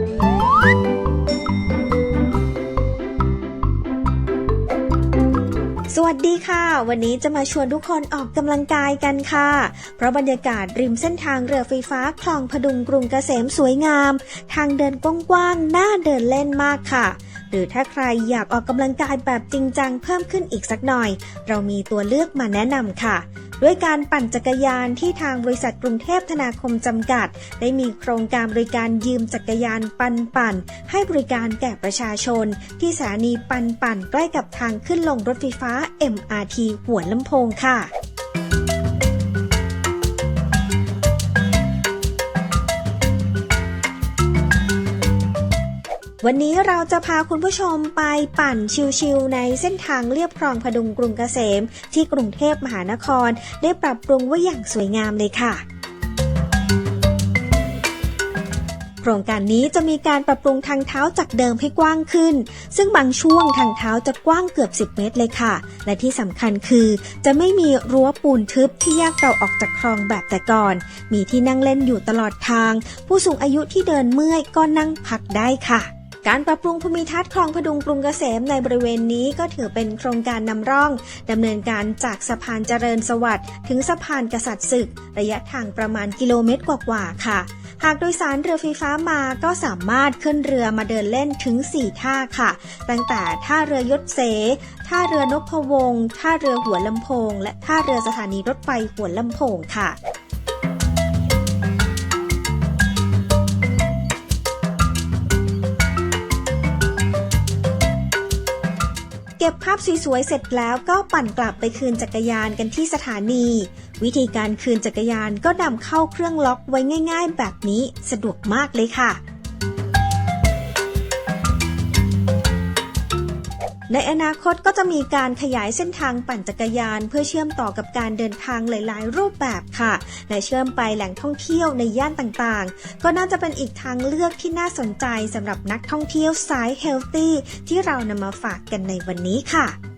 Música สวัสดีค่ะ วันนี้จะมาชวนทุกคนออกกำลังกายกันค่ะ เพราะบรรยากาศริมเส้นทางเรือไฟฟ้าคลองพดุงกรุงเกษมสวยงาม ทางเดินกว้างๆน่าเดินเล่นมากค่ะ หรือถ้าใครอยากออกกำลังกายแบบจริงจังเพิ่มขึ้นอีกสักหน่อย เรามีตัวเลือกมาแนะนำค่ะด้วยการปั่นจักรยานที่ทางบริษัทกรุงเทพธนาคมจำกัด ได้มีโครงการบริการยืมจักรยานปันปั่น ให้บริการแก่ประชาชน ที่สถานีปันปั่นใกล้กับทางขึ้นลงรถไฟฟ้า MRT หัวลำโพงค่ะวันนี้เราจะพาคุณผู้ชมไปปั่นชิวๆในเส้นทางเรียบคลองพดุงกรุงเกษม ที่กรุงเทพมหานคร ได้ปรับปรุงไว้อย่างสวยงามเลยค่ะ โครงการนี้จะมีการปรับปรุงทางเท้าจากเดิมให้กว้างขึ้น ซึ่งบางช่วงทางเท้าจะกว้างเกือบ 10 เมตรเลยค่ะ และที่สำคัญคือ จะไม่มีรั้วปูนทึบที่แยกเราออกจากคลองแบบแต่ก่อน มีที่นั่งเล่นอยู่ตลอดทาง ผู้สูงอายุที่เดินเมื่อยก็นั่งพักได้ค่ะการปรับปรุงภูมิทัศน์คลองพดุงกรุงเกษมในบริเวณนี้ก็ถือเป็นโครงการนำร่องดำเนินการจากสะพานเจริญสวัสดิ์ถึงสะพานกษัตริย์ศึก ระยะทางประมาณกิโลเมตรกว่าๆค่ะ หากโดยสารเรือไฟฟ้ามาก็สามารถขึ้นเรือมาเดินเล่นถึง 4 ท่าค่ะ ตั้งแต่ท่าเรือยศเส ท่าเรือนพวงศ์ท่าเรือหัวลำโพง และท่าเรือสถานีรถไฟหัวลำโพงค่ะ เก็บภาพสวยๆเสร็จแล้วก็ปั่นกลับไปคืนจักรยานกันที่สถานี วิธีการคืนจักรยานก็นำเข้าเครื่องล็อกไว้ง่าย ๆ แบบนี้สะดวกมากเลยค่ะ ในอนาคตก็จะมีการขยายเส้นทางปั่นจักรยาน เพื่อเชื่อมต่อกับการเดินทางหลายๆ รูปแบบค่ะ และเชื่อมไปแหล่งท่องเที่ยวในย่านต่างๆ ก็น่าจะเป็นอีกทางเลือกที่น่าสนใจสำหรับนักท่องเที่ยวสายเฮลตี้ที่เรานำมาฝากกันในวันนี้ค่ะ